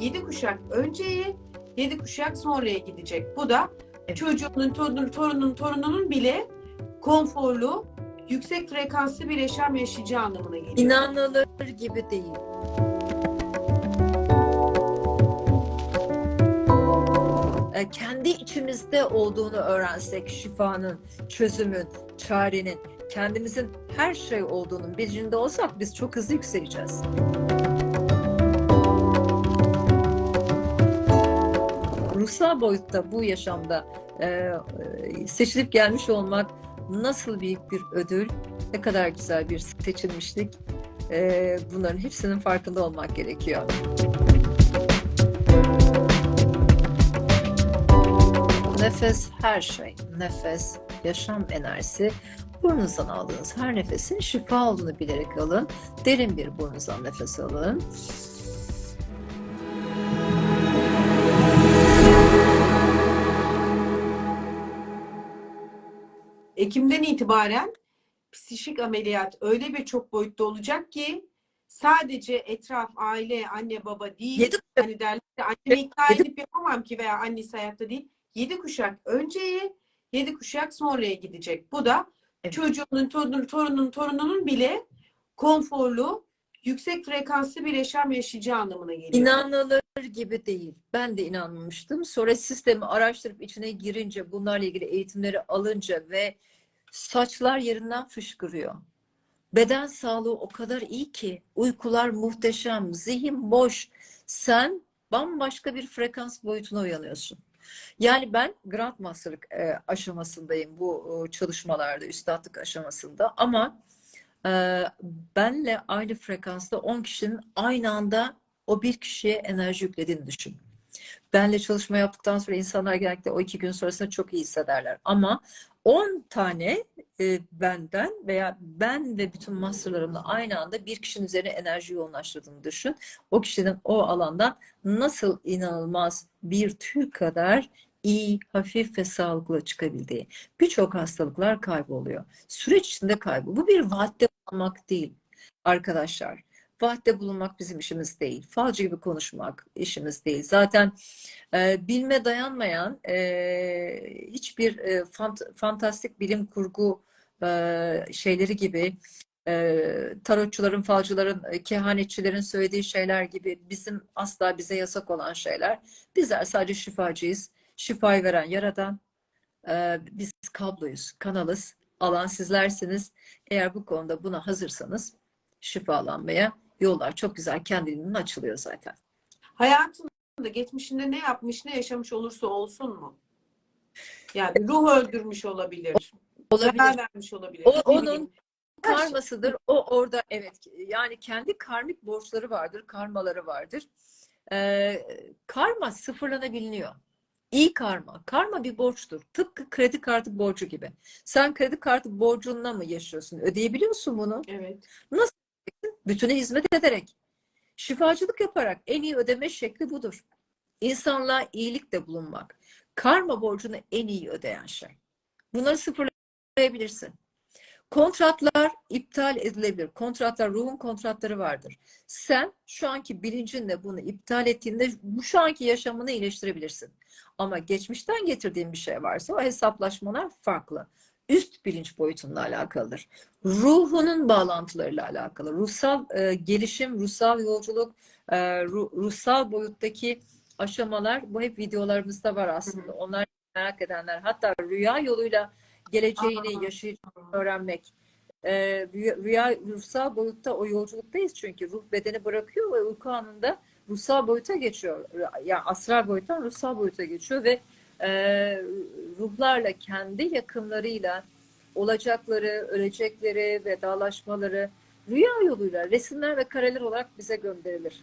yedi kuşak önceye, yedi kuşak sonraya gidecek. Bu da Evet. çocuğunun, torunun, torunun, torununun bile konforlu, yüksek frekanslı bir yaşam yaşayacağı anlamına geliyor. İnanılır gibi değil. E, Kendi içimizde olduğunu öğrensek şifanın, çözümün, çarenin, kendimizin her şey olduğunun bilincinde olsak biz çok hızlı yükseleceğiz. Ruhsal boyutta bu yaşamda e, e, seçilip gelmiş olmak nasıl büyük bir ödül, ne kadar güzel bir seçilmişlik. E, bunların hepsinin farkında olmak gerekiyor. Nefes her şey. Nefes, yaşam enerjisi. Burnunuzdan aldığınız her nefesin şifa olduğunu bilerek alın. Derin bir burnunuzdan nefes alın. Ekim'den itibaren psişik ameliyat öyle bir çok boyutta olacak ki sadece etraf, aile, anne, baba değil. Yedi Hani derler annemi ikna Yedi- edip yapamam ki veya annesi hayatta değil. Yedi kuşak önceye, yedi kuşak sonraya gidecek. Bu da Evet. çocuğunun, torunun, torunun, torununun bile konforlu, yüksek frekanslı bir yaşam yaşayacağı anlamına geliyor. İnanılır gibi değil. Ben de inanmamıştım. Sonra sistemi araştırıp içine girince, bunlarla ilgili eğitimleri alınca ve saçlar yerinden fışkırıyor. Beden sağlığı o kadar iyi ki, uykular muhteşem, zihin boş. Sen bambaşka bir frekans boyutuna uyanıyorsun. Yani ben Grandmaster'lık e, aşamasındayım bu e, çalışmalarda, üstadlık aşamasında ama e, benle aynı frekansta 10 kişinin aynı anda o bir kişiye enerji yüklediğini düşün. Benle çalışma yaptıktan sonra insanlar genellikle o iki gün sonrasında çok iyi hissederler. Ama 10 tane e, benden veya ben ve bütün masterlarımla aynı anda bir kişinin üzerine enerji yoğunlaştırdığını düşün. O kişinin o alandan nasıl inanılmaz bir tüy kadar iyi, hafif ve sağlıklı çıkabildiği. Birçok hastalıklar kayboluyor. Süreç içinde kayboluyor. Bu bir vaatte bulunmak değil arkadaşlar. Vaatte bulunmak bizim işimiz değil. Falcı gibi konuşmak işimiz değil. Zaten e, bilme dayanmayan e, hiçbir e, fant- fantastik bilim kurgu e, şeyleri gibi e, tarotçuların, falcıların, e, kehanetçilerin söylediği şeyler gibi bizim asla bize yasak olan şeyler. Bizler sadece şifacıyız. Şifayı veren yaradan. E, biz kabloyuz, kanalız. Alan sizlersiniz. Eğer bu konuda buna hazırsanız şifalanmaya yollar çok güzel kendiliğinden açılıyor zaten. Hayatında geçmişinde ne yapmış, ne yaşamış olursa olsun mu? Yani ruh öldürmüş olabilir. Olabilir. Zarar vermiş olabilir. O- onun karmasıdır. O orada evet yani kendi karmik borçları vardır, karmaları vardır. Ee, karma sıfırlanabiliyor. İyi karma. Karma bir borçtur. Tıpkı kredi kartı borcu gibi. Sen kredi kartı borcunla mı yaşıyorsun? Ödeyebiliyorsun bunu. Evet. Bütüne hizmet ederek. Şifacılık yaparak en iyi ödeme şekli budur. İnsanlığa iyilikle bulunmak. Karma borcunu en iyi ödeyen şey. Bunları sıfırlayabilirsin. Kontratlar iptal edilebilir. Kontratlar, ruhun kontratları vardır. Sen şu anki bilincinle bunu iptal ettiğinde bu şu anki yaşamını iyileştirebilirsin. Ama geçmişten getirdiğin bir şey varsa o hesaplaşmalar farklı. Üst bilinç boyutunla alakalıdır. Ruhunun bağlantılarıyla alakalı. Ruhsal e, gelişim, ruhsal yolculuk, e, ru- ruhsal boyuttaki aşamalar bu hep videolarımızda var aslında. Onlar merak edenler hatta rüya yoluyla geleceğini Aa. yaşayacağını öğrenmek. Ee, rüya, ruhsal boyutta o yolculuktayız çünkü ruh bedeni bırakıyor ve uyku anında ruhsal boyuta geçiyor. Yani astral boyuttan ruhsal boyuta geçiyor ve e, ruhlarla kendi yakınlarıyla olacakları, ölecekleri, vedalaşmaları rüya yoluyla resimler ve kareler olarak bize gönderilir.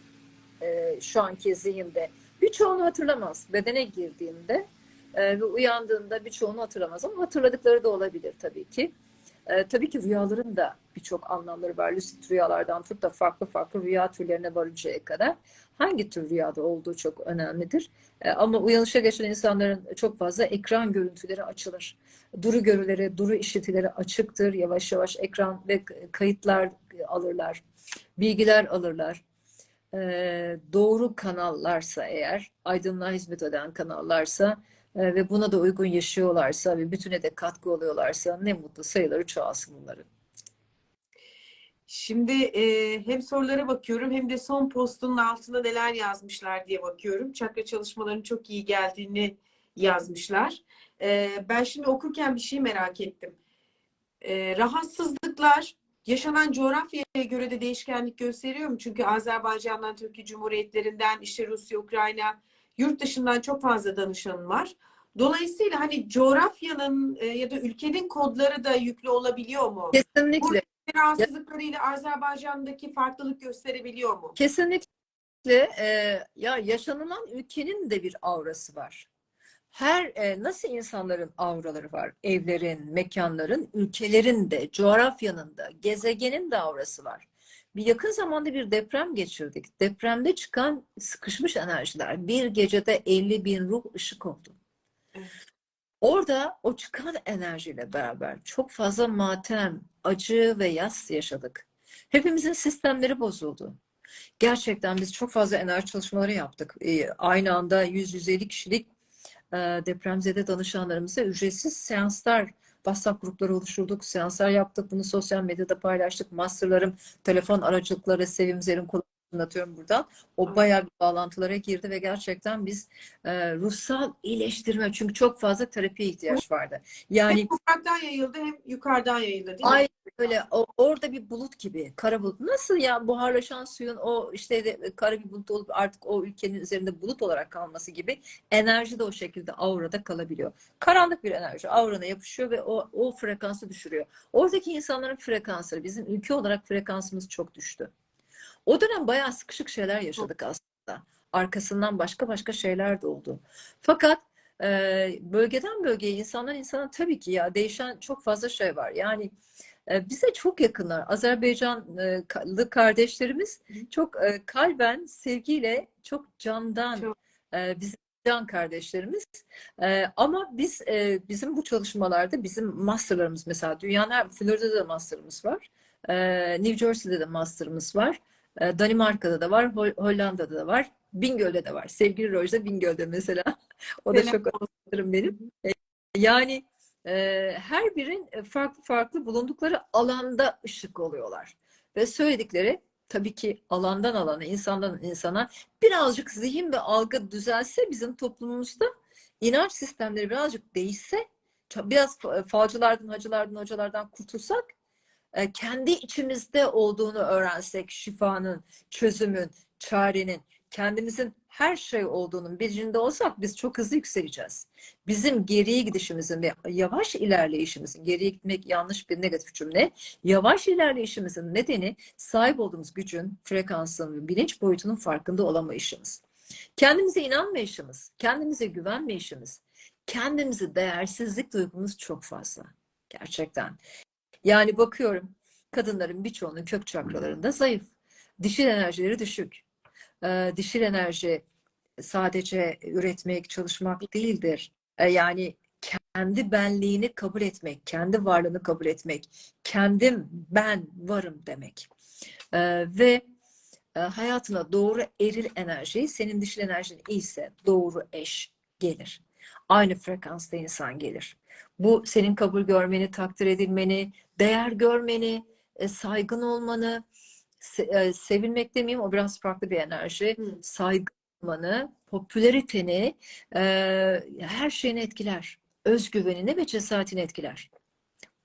E, şu anki zihinde. Birçoğunu hatırlamaz. Bedene girdiğinde e, ve uyandığında birçoğunu hatırlamaz ama hatırladıkları da olabilir tabii ki. E, tabii ki rüyaların da birçok anlamları var. Lucid rüyalardan tut da farklı farklı rüya türlerine varıncaya kadar. Hangi tür rüyada olduğu çok önemlidir. E, ama uyanışa geçen insanların çok fazla ekran görüntüleri açılır. Duru görüleri, duru işitileri açıktır. Yavaş yavaş ekran ve kayıtlar alırlar. Bilgiler alırlar. e, doğru kanallarsa eğer, aydınlığa hizmet eden kanallarsa e, ve buna da uygun yaşıyorlarsa ve bütüne de katkı oluyorlarsa ne mutlu sayıları çoğalsın bunların. Şimdi e, hem sorulara bakıyorum hem de son postunun altına neler yazmışlar diye bakıyorum. Çakra çalışmalarının çok iyi geldiğini yazmışlar. E, ben şimdi okurken bir şey merak ettim. E, rahatsızlıklar yaşanan coğrafyaya göre de değişkenlik gösteriyor mu? Çünkü Azerbaycan'dan, Türkiye Cumhuriyetlerinden, işte Rusya, Ukrayna, yurt dışından çok fazla danışanım var. Dolayısıyla hani coğrafyanın e, ya da ülkenin kodları da yüklü olabiliyor mu? Kesinlikle. rahatsızlıklarıyla Azerbaycan'daki farklılık gösterebiliyor mu? Kesinlikle e, ya yaşanılan ülkenin de bir aurası var. Her e, nasıl insanların auraları var, evlerin, mekanların, ülkelerin de, coğrafyanın da, gezegenin de aurası var. Bir yakın zamanda bir deprem geçirdik. Depremde çıkan sıkışmış enerjiler bir gecede 50 bin ruh ışık oldu. Evet. Orada o çıkan enerjiyle beraber çok fazla matem, acı ve yas yaşadık. Hepimizin sistemleri bozuldu. Gerçekten biz çok fazla enerji çalışmaları yaptık. Ee, aynı anda 100-150 kişilik e, depremzede danışanlarımıza ücretsiz seanslar, WhatsApp grupları oluşturduk, seanslar yaptık. Bunu sosyal medyada paylaştık. Masterlarım, telefon aracılıkları, Sevimzer'in kullanımını atıyorum buradan. O bayağı bir bağlantılara girdi ve gerçekten biz e, ruhsal iyileştirme çünkü çok fazla terapiye ihtiyaç vardı. Yani Hem topraktan yayıldı hem yukarıdan yayıldı değil mi? Ay öyle o- orada bir bulut gibi kara bulut. Nasıl ya buharlaşan suyun o işte de, kara bir bulut olup artık o ülkenin üzerinde bulut olarak kalması gibi enerji de o şekilde aurada kalabiliyor. Karanlık bir enerji aurana yapışıyor ve o, o frekansı düşürüyor. Oradaki insanların frekansları bizim ülke olarak frekansımız çok düştü. O dönem bayağı sıkışık şeyler yaşadık aslında. Arkasından başka başka şeyler de oldu. Fakat e, bölgeden bölgeye, insandan insana tabii ki ya değişen çok fazla şey var. Yani e, bize çok yakınlar. Azerbaycanlı kardeşlerimiz çok e, kalben, sevgiyle, çok candan Çok. e, bizim can kardeşlerimiz. E, ama biz e, bizim bu çalışmalarda bizim masterlarımız mesela dünyanın Florida'da da masterımız var. New Jersey'de de masterımız var. Danimarka'da da var, Hol- Hollanda'da da var. Bingöl'de de var. Sevgili Rojda Bingöl'de mesela. O da çok anlatırım benim. Yani her birin farklı farklı bulundukları alanda ışık oluyorlar. Ve söyledikleri tabii ki alandan alana, insandan insana birazcık zihin ve algı düzelse bizim toplumumuzda inanç sistemleri birazcık değişse, biraz fa- falcılardan, hacılardan, hocalardan kurtulsak, e, kendi içimizde olduğunu öğrensek şifanın, çözümün, çarenin, kendimizin her şey olduğunun bilincinde olsak biz çok hızlı yükseleceğiz. Bizim geriye gidişimizin ve yavaş ilerleyişimizin, geriye gitmek yanlış bir negatif cümle, yavaş ilerleyişimizin nedeni sahip olduğumuz gücün, frekansın ve bilinç boyutunun farkında olamayışımız. Kendimize inanmayışımız, kendimize güvenmeyişimiz, kendimizi değersizlik duygumuz çok fazla. Gerçekten. Yani bakıyorum kadınların birçoğunun kök çakralarında zayıf. Dişil enerjileri düşük. Ee, dişil enerji sadece üretmek, çalışmak değildir. Ee, yani kendi benliğini kabul etmek, kendi varlığını kabul etmek, kendim, ben varım demek. Ee, ve e, hayatına doğru eril enerji, senin dişil enerjin iyiyse doğru eş gelir. Aynı frekansta insan gelir. Bu senin kabul görmeni, takdir edilmeni, değer görmeni, e, saygın olmanı, se- e, sevilmek demeyeyim o biraz farklı bir enerji. Hı. Saygı olmanı, popülariteni, e, her şeyini etkiler. Özgüvenini ve cesaretini etkiler.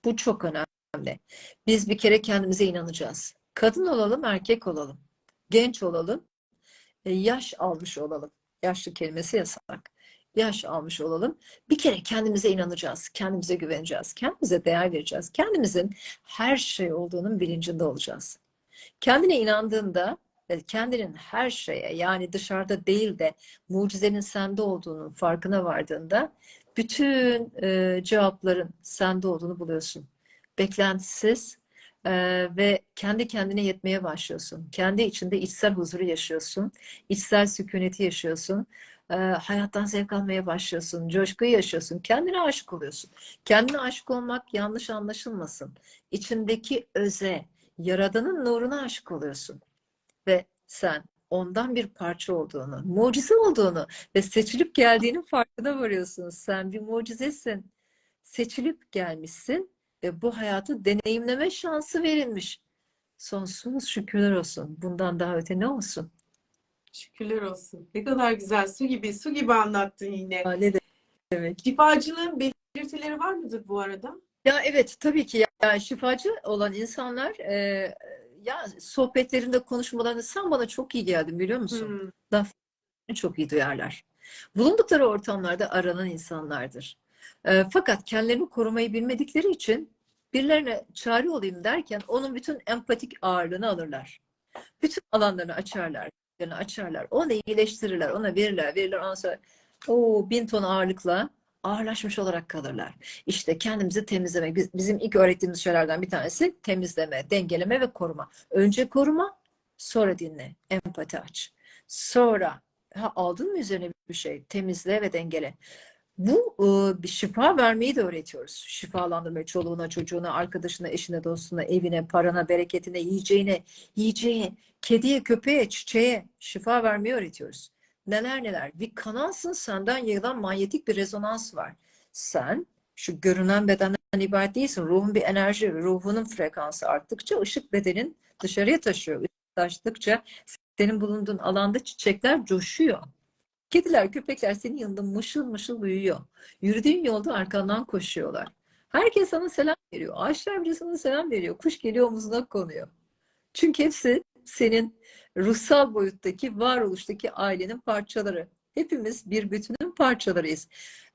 Bu çok önemli. Biz bir kere kendimize inanacağız. Kadın olalım, erkek olalım. Genç olalım, e, yaş almış olalım. Yaşlı kelimesi yasak. Yaş almış olalım. Bir kere kendimize inanacağız, kendimize güveneceğiz, kendimize değer vereceğiz. Kendimizin her şey olduğunun bilincinde olacağız. Kendine inandığında kendinin her şeye yani dışarıda değil de mucizenin sende olduğunun farkına vardığında bütün e, cevapların sende olduğunu buluyorsun. Beklentisiz e, ve kendi kendine yetmeye başlıyorsun. Kendi içinde içsel huzuru yaşıyorsun. içsel sükuneti yaşıyorsun. E, hayattan zevk almaya başlıyorsun. Coşkuyu yaşıyorsun. Kendine aşık oluyorsun. Kendine aşık olmak yanlış anlaşılmasın. İçindeki öze, Yaradanın nuruna aşık oluyorsun. Ve sen ondan bir parça olduğunu, mucize olduğunu ve seçilip geldiğinin farkına varıyorsun. Sen bir mucizesin. Seçilip gelmişsin ve bu hayatı deneyimleme şansı verilmiş. Sonsuz şükürler olsun. Bundan daha öte ne olsun? Şükürler olsun. Ne kadar güzel. Su gibi, su gibi anlattın yine. Ya ne demek? Şifacılığın belirtileri var mıdır bu arada? Ya evet tabii ki yani şifacı olan insanlar e, ya sohbetlerinde konuşmalarında sen bana çok iyi geldin biliyor musun? Hmm. Çok iyi duyarlar. Bulundukları ortamlarda aranan insanlardır. E, fakat kendilerini korumayı bilmedikleri için birilerine çare olayım derken onun bütün empatik ağırlığını alırlar. Bütün alanlarını açarlar, açarlar. Onu iyileştirirler, ona verirler, verirler. Ondan sonra o bin ton ağırlıkla ağırlaşmış olarak kalırlar. İşte kendimizi temizlemek. Biz- Bizim ilk öğrettiğimiz şeylerden bir tanesi temizleme, dengeleme ve koruma. Önce koruma, sonra dinle, empati aç. Sonra ha, aldın mı üzerine bir şey, temizle ve dengele. Bu bir şifa vermeyi de öğretiyoruz. Şifalandırmayı çoluğuna, çocuğuna, arkadaşına, eşine, dostuna, evine, parana, bereketine, yiyeceğine, yiyeceğe, kediye, köpeğe, çiçeğe şifa vermeyi öğretiyoruz. Neler neler. Bir kanalsın senden yayılan manyetik bir rezonans var. Sen şu görünen bedenden ibaret değilsin. Ruhun bir enerji, ruhunun frekansı arttıkça ışık bedenin dışarıya taşıyor. Taştıkça senin bulunduğun alanda çiçekler coşuyor. Kediler, köpekler senin yanında mışıl mışıl uyuyor. Yürüdüğün yolda arkandan koşuyorlar. Herkes sana selam veriyor. Ağaçlar bile sana selam veriyor. Kuş geliyor omuzuna konuyor. Çünkü hepsi senin ruhsal boyuttaki, varoluştaki ailenin parçaları. Hepimiz bir bütünün parçalarıyız.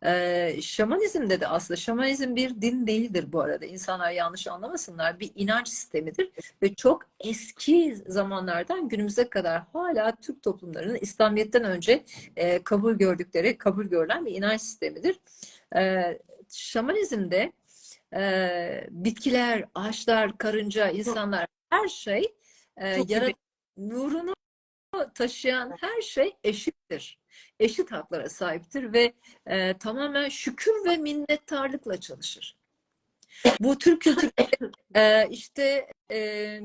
Ee, şamanizmde de aslında şamanizm bir din değildir bu arada. İnsanlar yanlış anlamasınlar. Bir inanç sistemidir ve çok eski zamanlardan günümüze kadar hala Türk toplumlarının İslamiyet'ten önce e, kabul gördükleri, kabul görülen bir inanç sistemidir. E, şamanizmde e, bitkiler, ağaçlar, karınca, insanlar her şey e, Çok yarat- nurunu taşıyan her şey eşittir. Eşit haklara sahiptir ve e, tamamen şükür ve minnettarlıkla çalışır. Bu Türk kültüründe e, işte e,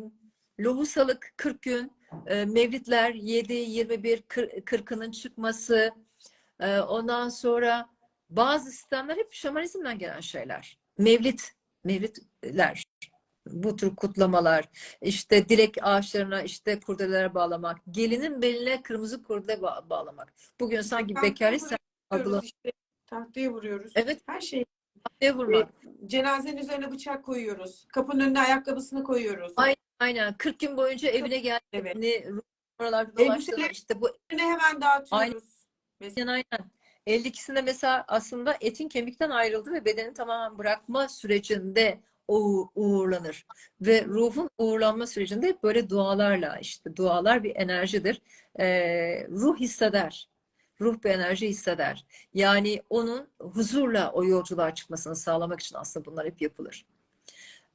lohusalık 40 gün, e, mevlitler 7, 21, 40'ının çıkması, e, ondan sonra bazı sistemler hep şamanizmden gelen şeyler. Mevlit, mevlitler, bu tür kutlamalar, işte dilek ağaçlarına işte kurdelelere bağlamak, gelinin beline kırmızı kurdele ba- bağlamak. Bugün sanki Tahtaya bekarı sen işte. Tahtaya vuruyoruz. Evet. Her şey. ne vurmak. Cenazenin üzerine bıçak koyuyoruz. Kapının önüne ayakkabısını koyuyoruz. Ay- Aynen 40 gün boyunca evine Evet. geldiğini oralarda Elbiseler- işte bu hemen dağıtıyoruz. Mesela Aynen aynen. 52'sinde mesela aslında etin kemikten ayrıldı ve bedenin tamamen bırakma sürecinde uğurlanır. Ve ruhun uğurlanma sürecinde hep böyle dualarla işte dualar bir enerjidir. Ee, ruh hisseder. Ruh bir enerji hisseder. Yani onun huzurla o yolculuğa çıkmasını sağlamak için aslında bunlar hep yapılır.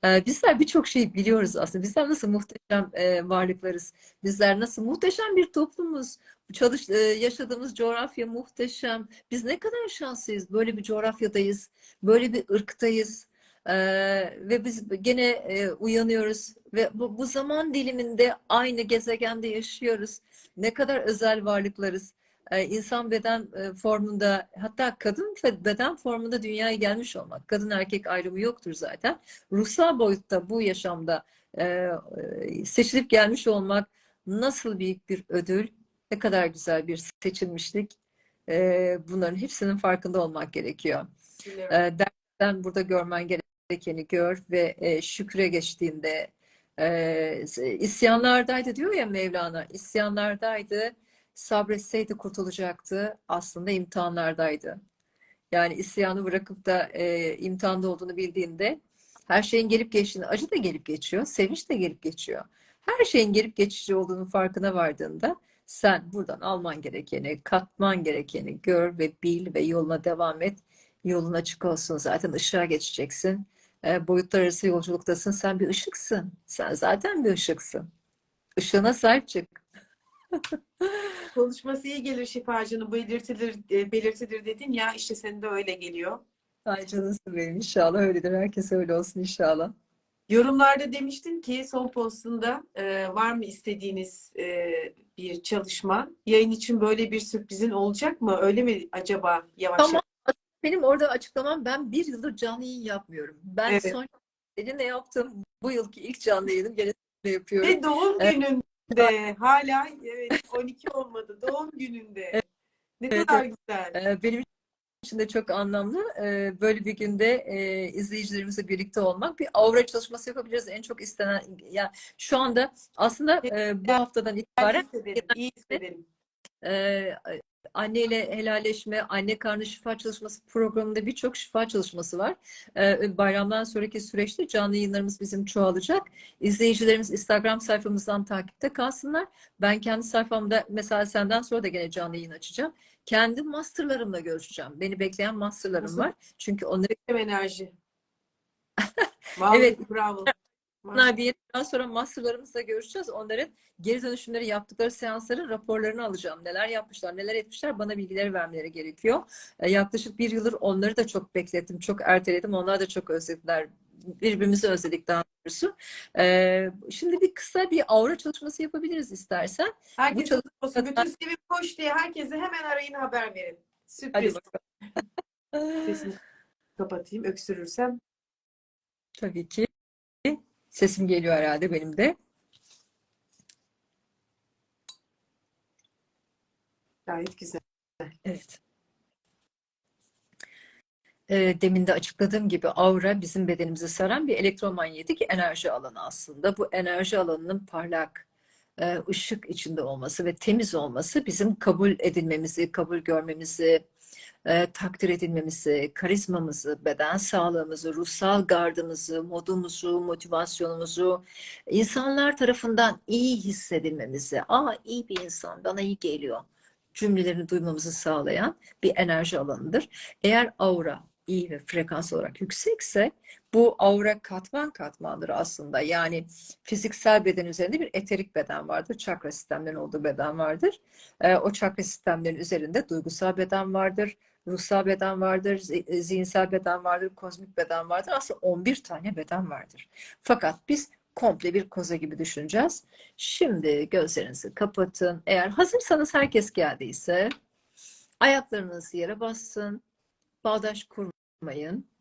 Bizler birçok şey biliyoruz aslında. Bizler nasıl muhteşem e, varlıklarız. Bizler nasıl muhteşem bir toplumuz. Çalış, e, yaşadığımız coğrafya muhteşem. Biz ne kadar şanslıyız. Böyle bir coğrafyadayız. Böyle bir ırktayız. Ee, ve biz gene e, uyanıyoruz ve bu, bu zaman diliminde aynı gezegende yaşıyoruz. Ne kadar özel varlıklarız. Ee, insan beden e, formunda hatta kadın beden formunda dünyaya gelmiş olmak. Kadın erkek ayrımı yoktur zaten. Ruhsal boyutta bu yaşamda e, e, seçilip gelmiş olmak nasıl büyük bir ödül, ne kadar güzel bir seçilmişlik. E, bunların hepsinin farkında olmak gerekiyor. E, dersten burada görmen gerekeni gör ve e, şükre geçtiğinde e, isyanlardaydı diyor ya Mevlana, isyanlardaydı, sabretseydi kurtulacaktı, aslında imtihanlardaydı. Yani isyanı bırakıp da e, imtihanda olduğunu bildiğinde her şeyin gelip geçtiğini, acı da gelip geçiyor, sevinç de gelip geçiyor. Her şeyin gelip geçici olduğunun farkına vardığında sen buradan alman gerekeni, katman gerekeni gör ve bil ve yoluna devam et. Yolun açık olsun. Zaten ışığa geçeceksin. E, boyutlar arası yolculuktasın. Sen bir ışıksın. Sen zaten bir ışıksın. Işığına sahip çık. Konuşması iyi gelir şifacının belirtilir, e, belirtidir dedin ya işte senin de öyle geliyor. Ay canısı benim. İnşallah öyledir. Herkes öyle olsun inşallah. Yorumlarda demiştin ki son postunda e, var mı istediğiniz e, bir çalışma? Yayın için böyle bir sürprizin olacak mı? Öyle mi acaba yavaş Tamam. yavaş? Benim orada açıklamam ben bir yıldır canlı yayın yapmıyorum. Ben Evet. son seninle yaptım. Bu yılki ilk canlı yayınım gene yapıyorum. Ve doğum Evet. gününde hala evet 12 olmadı. Doğum gününde. Ne Evet, kadar güzel. Ee, Benim için de çok anlamlı. Ee, Böyle bir günde e, izleyicilerimizle birlikte olmak, bir aura çalışması yapabiliriz. En çok istenen, ya şu anda aslında e, bu haftadan İyi itibaren hissederim. iyi hissederim. E, anneyle helalleşme, anne karnı şifa çalışması programında birçok şifa çalışması var. E, bayramdan sonraki süreçte canlı yayınlarımız bizim çoğalacak. İzleyicilerimiz Instagram sayfamızdan takipte kalsınlar. Ben kendi sayfamda mesela senden sonra da gene canlı yayın açacağım. Kendi masterlarımla görüşeceğim. Beni bekleyen masterlarım Nasıl? var. Çünkü onları enerji. Vallahi Evet. bravo. Onlar bir daha sonra masterlarımızla görüşeceğiz. Onların geri dönüşümleri yaptıkları seansların raporlarını alacağım. Neler yapmışlar, neler etmişler bana bilgileri vermeleri gerekiyor. E, yaklaşık bir yıldır onları da çok beklettim, çok erteledim. Onlar da çok özlediler. Birbirimizi özledik daha doğrusu. E, şimdi bir kısa bir aura çalışması yapabiliriz istersen. Herkes Bu olsun. Bütün Sevim Koç diye herkese hemen arayın haber verin. Hadi Sürpriz. Sesini kapatayım. Öksürürsem. Tabii ki. Sesim geliyor herhalde benim de. Gayet güzel. Evet. E, demin de açıkladığım gibi aura bizim bedenimizi saran bir elektromanyetik enerji alanı aslında. Bu enerji alanının parlak, e, ışık içinde olması ve temiz olması bizim kabul edilmemizi, kabul görmemizi, e, takdir edilmemizi, karizmamızı, beden sağlığımızı, ruhsal gardımızı, modumuzu, motivasyonumuzu insanlar tarafından iyi hissedilmemizi, aa iyi bir insan, bana iyi geliyor cümlelerini duymamızı sağlayan bir enerji alanıdır. Eğer aura iyi ve frekans olarak yüksekse bu aura katman katmandır aslında. Yani fiziksel beden üzerinde bir eterik beden vardır. Çakra sistemlerin olduğu beden vardır. Ee, o çakra sistemlerin üzerinde duygusal beden vardır. Ruhsal beden vardır, zi- zihinsel beden vardır, kozmik beden vardır. Aslında 11 tane beden vardır. Fakat biz komple bir koza gibi düşüneceğiz. Şimdi gözlerinizi kapatın. Eğer hazırsanız herkes geldiyse ayaklarınız yere bassın. Bağdaş kurmayın.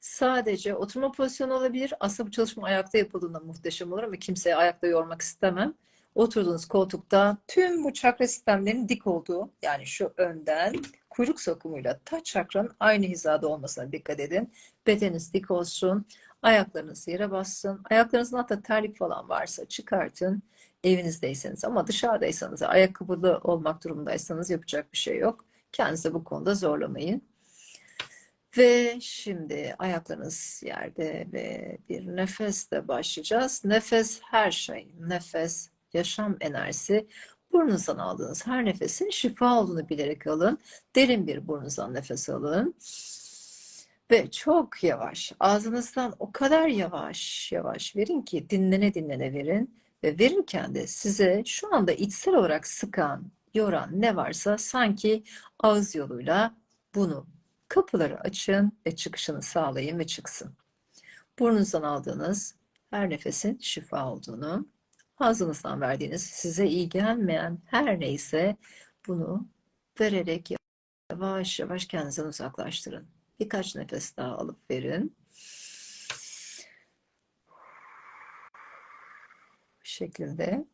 Sadece oturma pozisyonu olabilir. Aslında bu çalışma ayakta yapıldığında muhteşem olur ama kimseyi ayakta yormak istemem. Oturduğunuz koltukta tüm bu çakra sistemlerinin dik olduğu yani şu önden kuyruk sokumuyla taç çakranın aynı hizada olmasına dikkat edin. Bedeniniz dik olsun. Ayaklarınız yere bassın. Ayaklarınızın hatta terlik falan varsa çıkartın. Evinizdeyseniz ama dışarıdaysanız, ayakkabılı olmak durumundaysanız yapacak bir şey yok. Kendinizi bu konuda zorlamayın. Ve şimdi ayaklarınız yerde ve bir nefesle başlayacağız. Nefes her şey. Nefes, yaşam enerjisi. Burnunuzdan aldığınız her nefesin şifa olduğunu bilerek alın. Derin bir burnunuzdan nefes alın. Ve çok yavaş, ağzınızdan o kadar yavaş yavaş verin ki dinlene dinlene verin. Ve verirken de size şu anda içsel olarak sıkan, yoran ne varsa sanki ağız yoluyla bunu kapıları açın ve çıkışını sağlayın ve çıksın. Burnunuzdan aldığınız her nefesin şifa olduğunu, ağzınızdan verdiğiniz size iyi gelmeyen her neyse bunu vererek yavaş yavaş kendinizden uzaklaştırın. Birkaç nefes daha alıp verin. Bu şekilde.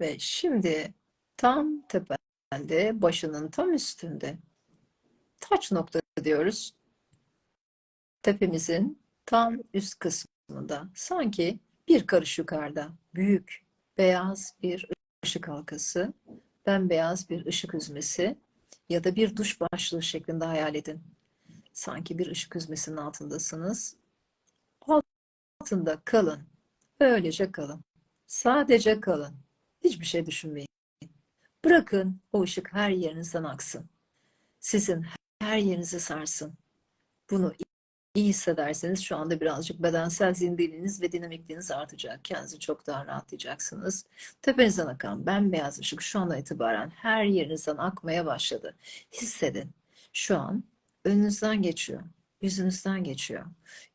Ve şimdi tam tepende, başının tam üstünde taç nokta diyoruz. Tepemizin tam üst kısmında sanki bir karış yukarıda büyük beyaz bir ışık halkası, bembeyaz bir ışık hüzmesi ya da bir duş başlığı şeklinde hayal edin. Sanki bir ışık hüzmesinin altındasınız. Altında kalın. Öylece kalın. Sadece kalın. Hiçbir şey düşünmeyin. Bırakın o ışık her yerinizden aksın. Sizin her yerinizi sarsın. Bunu iyi hissederseniz şu anda birazcık bedensel zindeliğiniz ve dinamikliğiniz artacak. Kendinizi çok daha rahatlayacaksınız. Tepenizden akan bembeyaz ışık şu andan itibaren her yerinizden akmaya başladı. Hissedin. Şu an önünüzden geçiyor. yüzünüzden geçiyor.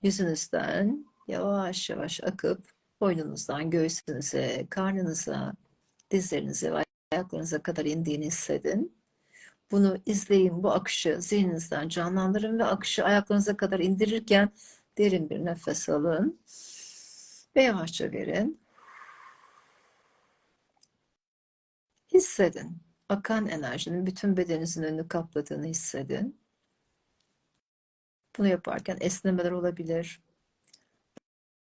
Yüzünüzden yavaş yavaş akıp boynunuzdan göğsünüze, karnınıza, dizlerinize ve ayaklarınıza kadar indiğini hissedin. Bunu izleyin, bu akışı zihninizden canlandırın ve akışı ayaklarınıza kadar indirirken derin bir nefes alın ve yavaşça verin. Hissedin. Akan enerjinin bütün bedeninizin önünü kapladığını hissedin. Bunu yaparken esnemeler olabilir.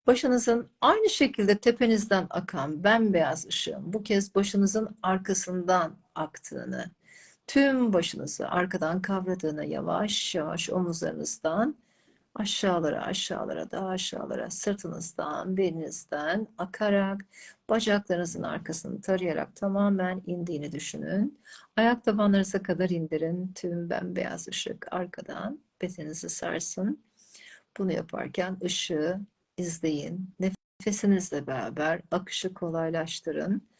Başınızın aynı şekilde tepenizden akan bembeyaz ışığın bu kez başınızın arkasından aktığını, tüm başınızı arkadan kavradığını yavaş yavaş omuzlarınızdan aşağılara aşağılara daha aşağılara sırtınızdan belinizden akarak bacaklarınızın arkasını tarayarak tamamen indiğini düşünün. Ayak tabanlarınıza kadar indirin. Tüm bembeyaz ışık arkadan bedeninizi sarsın. Bunu yaparken ışığı izleyin. Nefesinizle beraber akışı kolaylaştırın.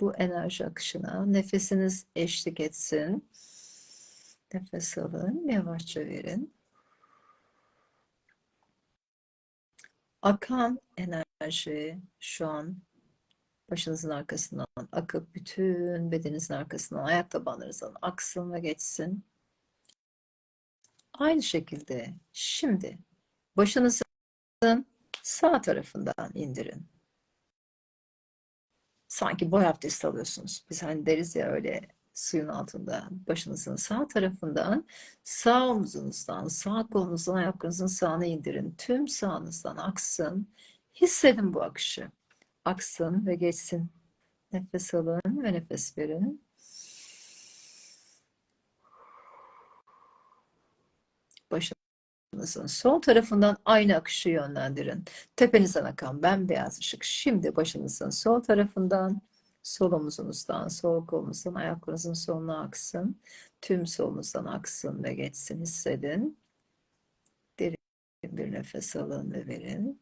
Bu enerji akışına nefesiniz eşlik etsin. Nefes alın, yavaşça verin. Akan enerji şu an başınızın arkasından akıp bütün bedeninizin arkasından ayak tabanlarınızdan aksın ve geçsin. Aynı şekilde şimdi başınızın sağ tarafından indirin. Sanki boy abdesti alıyorsunuz. Biz hani deriz ya öyle suyun altında başınızın sağ tarafından sağ omuzunuzdan sağ kolunuzdan ayaklarınızın sağına indirin. Tüm sağınızdan aksın. Hissedin bu akışı. Aksın ve geçsin. Nefes alın ve nefes verin. Başınızın sol tarafından aynı akışı yönlendirin. Tepenizden akan bembeyaz ışık şimdi başınızın sol tarafından sol omuzunuzdan, sol kolunuzdan ayaklarınızın soluna aksın. Tüm solunuzdan aksın ve geçsin hissedin. Derin bir nefes alın ve verin.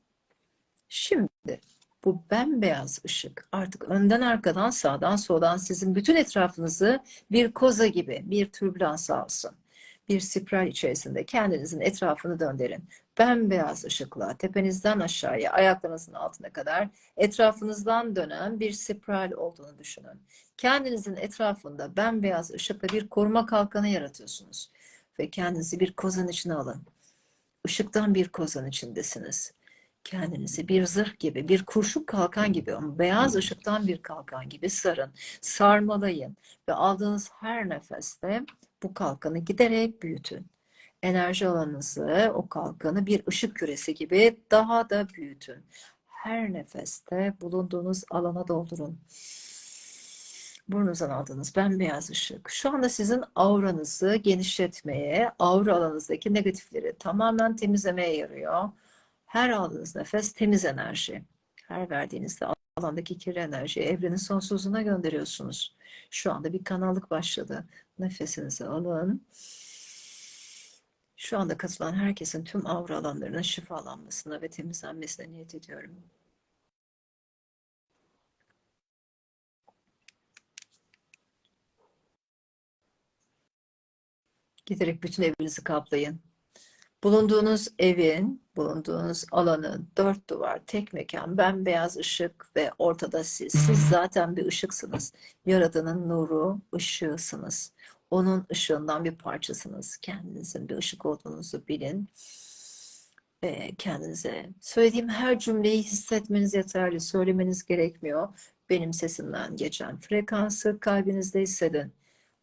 Şimdi bu bembeyaz ışık artık önden arkadan sağdan soldan sizin bütün etrafınızı bir koza gibi bir türbülans alsın. Bir spiral içerisinde kendinizin etrafını döndürün. Bembeyaz ışıkla tepenizden aşağıya ayaklarınızın altına kadar etrafınızdan dönen bir spiral olduğunu düşünün. Kendinizin etrafında bembeyaz ışıkla bir koruma kalkanı yaratıyorsunuz. Ve kendinizi bir kozan içine alın. Işıktan bir kozan içindesiniz kendinizi bir zırh gibi, bir kurşun kalkan gibi beyaz ışıktan bir kalkan gibi sarın, sarmalayın ve aldığınız her nefeste bu kalkanı giderek büyütün. Enerji alanınızı, o kalkanı bir ışık küresi gibi daha da büyütün. Her nefeste bulunduğunuz alana doldurun. Burnunuzdan aldığınız bembeyaz ışık. Şu anda sizin auranızı genişletmeye, aura alanınızdaki negatifleri tamamen temizlemeye yarıyor. Her aldığınız nefes temiz enerji. Her verdiğinizde alandaki kirli enerjiyi evrenin sonsuzluğuna gönderiyorsunuz. Şu anda bir kanallık başladı. Nefesinizi alın. Şu anda katılan herkesin tüm avra alanlarının şifalanmasına ve temizlenmesine niyet ediyorum. Giderek bütün evinizi kaplayın. Bulunduğunuz evin, bulunduğunuz alanın dört duvar, tek mekan, bembeyaz ışık ve ortada siz. Siz zaten bir ışıksınız. Yaradanın nuru, ışığısınız. Onun ışığından bir parçasınız. Kendinizin bir ışık olduğunuzu bilin. Ve kendinize söylediğim her cümleyi hissetmeniz yeterli. Söylemeniz gerekmiyor. Benim sesimden geçen frekansı kalbinizde hissedin.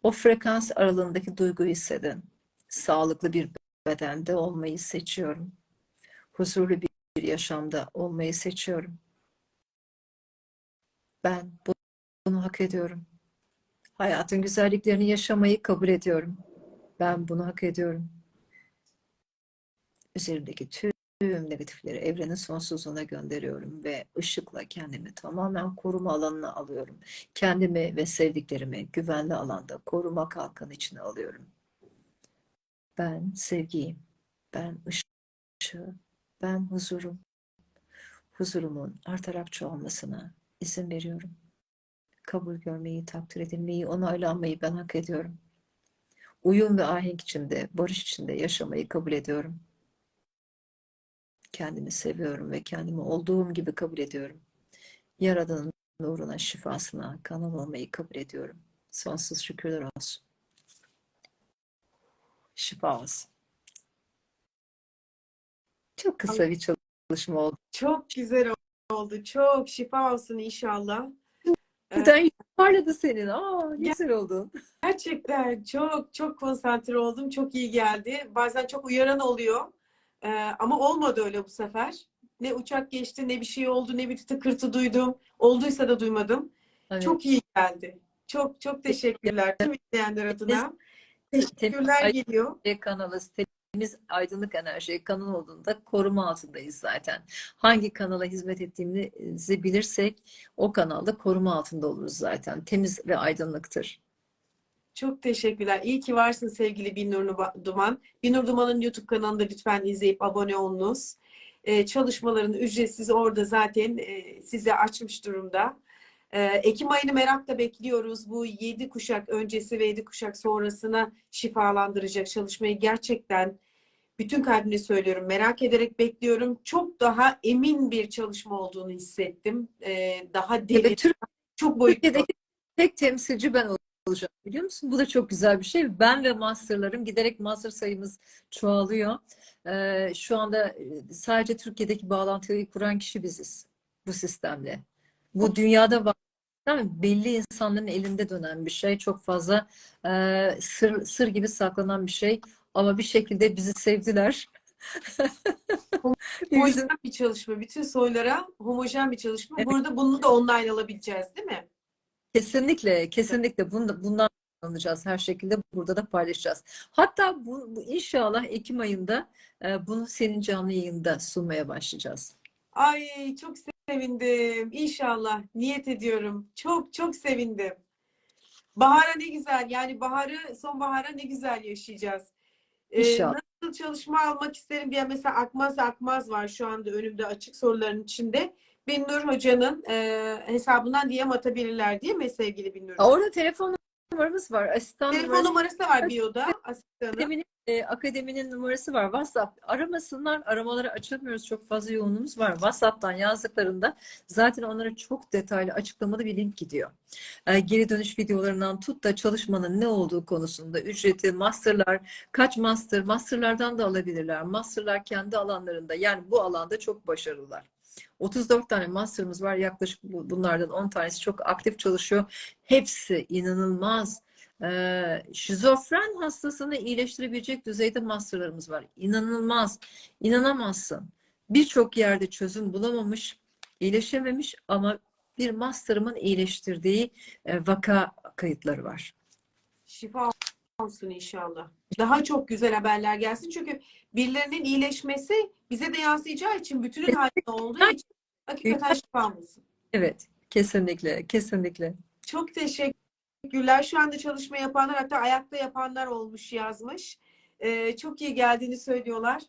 O frekans aralığındaki duyguyu hissedin. Sağlıklı bir bedende olmayı seçiyorum. Huzurlu bir yaşamda olmayı seçiyorum. Ben bunu hak ediyorum. Hayatın güzelliklerini yaşamayı kabul ediyorum. Ben bunu hak ediyorum. Üzerimdeki tüm negatifleri evrenin sonsuzluğuna gönderiyorum ve ışıkla kendimi tamamen koruma alanına alıyorum. Kendimi ve sevdiklerimi güvenli alanda koruma kalkanı içine alıyorum. Ben sevgiyim. Ben ışığı. Ben huzurum. Huzurumun artarak çoğalmasına izin veriyorum. Kabul görmeyi, takdir edilmeyi, onaylanmayı ben hak ediyorum. Uyum ve ahenk içinde, barış içinde yaşamayı kabul ediyorum. Kendimi seviyorum ve kendimi olduğum gibi kabul ediyorum. Yaradanın nuruna, şifasına kanal olmayı kabul ediyorum. Sonsuz şükürler olsun. Şifa olsun. Çok kısa bir çalışma oldu. Çok güzel oldu. Çok şifa olsun inşallah. Birden yüzün parladı senin. Aa, güzel oldu. Gerçekten çok çok konsantre oldum. Çok iyi geldi. Bazen çok uyaran oluyor. Ee, ama olmadı öyle bu sefer. Ne uçak geçti, ne bir şey oldu, ne bir tıkırtı duydum. Olduysa da duymadım. Hani Çok iyi geldi. Çok çok teşekkürler tüm izleyenler adına. Teşekkürler geliyor. kanalı, temiz aydınlık enerji kanal olduğunda koruma altındayız zaten. Hangi kanala hizmet ettiğimizi bilirsek o kanalda koruma altında oluruz zaten. Temiz ve aydınlıktır. Çok teşekkürler. İyi ki varsın sevgili Binur Duman. Binur Duman'ın YouTube kanalında lütfen izleyip abone olunuz. Ee, çalışmalarını ücretsiz orada zaten e, size açmış durumda. Ee, Ekim ayını merakla bekliyoruz. Bu yedi kuşak öncesi ve yedi kuşak sonrasına şifalandıracak çalışmayı gerçekten bütün kalbimle söylüyorum. Merak ederek bekliyorum. Çok daha emin bir çalışma olduğunu hissettim. Ee, daha derin, Türk- çok boyutlu. Türkiye'deki tek temsilci ben olacağım biliyor musun? Bu da çok güzel bir şey. Ben ve masterlarım giderek master sayımız çoğalıyor. Ee, şu anda e, sadece Türkiye'deki bağlantıyı kuran kişi biziz bu sistemle. Bu dünyada var. Belli insanların elinde dönen bir şey. Çok fazla e, sır, sır gibi saklanan bir şey. Ama bir şekilde bizi sevdiler. Homojen bir çalışma. Bütün soylara homojen bir çalışma. Evet. Burada bunu da online alabileceğiz değil mi? Kesinlikle, kesinlikle bunu, bundan alacağız her şekilde burada da paylaşacağız. Hatta bu, bu inşallah Ekim ayında e, bunu senin canlı yayında sunmaya başlayacağız. Ay çok sevindim. İnşallah niyet ediyorum. Çok çok sevindim. Bahara ne güzel. Yani baharı sonbahara ne güzel yaşayacağız. Ee, İnşallah. nasıl çalışma almak isterim diye mesela Akmaz Akmaz var şu anda önümde açık soruların içinde. Binnur Hoca'nın e, hesabından DM atabilirler değil mi sevgili Binnur? Orada telefon numaramız var. Asistan Telefon numarası. numarası da var. Akademinin, e, akademinin numarası var. WhatsApp. Aramasınlar. Aramaları açamıyoruz. Çok fazla yoğunluğumuz var. WhatsApp'tan yazdıklarında zaten onlara çok detaylı açıklamalı bir link gidiyor. E, geri dönüş videolarından tut da çalışmanın ne olduğu konusunda ücreti, masterlar, kaç master, masterlardan da alabilirler. Masterlar kendi alanlarında yani bu alanda çok başarılılar. 34 tane master'ımız var. Yaklaşık bu- bunlardan 10 tanesi çok aktif çalışıyor. Hepsi inanılmaz ee, şizofren hastasını iyileştirebilecek düzeyde masterlarımız var. İnanılmaz. İnanamazsın. Birçok yerde çözüm bulamamış, iyileşememiş ama bir master'ımın iyileştirdiği e, vaka kayıtları var. Şifa olsun inşallah. Daha çok güzel haberler gelsin. Çünkü birilerinin iyileşmesi bize de yansıyacağı için bütünün halinde olduğu için hakikaten şifa olsun. Evet, kesinlikle, kesinlikle. Çok teşekkürler. Şu anda çalışma yapanlar hatta ayakta yapanlar olmuş yazmış. Ee, çok iyi geldiğini söylüyorlar.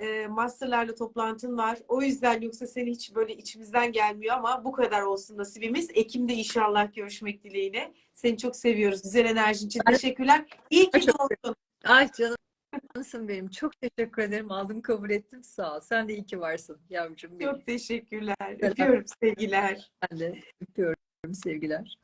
Ee, masterlarla toplantın var. O yüzden yoksa seni hiç böyle içimizden gelmiyor ama bu kadar olsun nasibimiz. Ekim'de inşallah görüşmek dileğiyle. Seni çok seviyoruz. Güzel enerjin için teşekkürler. İyi ki doğdun. Ay canımsın benim. Çok teşekkür ederim. Aldım, kabul ettim. Sağ ol. Sen de iyi ki varsın yavrucuğum benim. Çok teşekkürler. Öpüyorum sevgiler. Ben de öpüyorum sevgiler.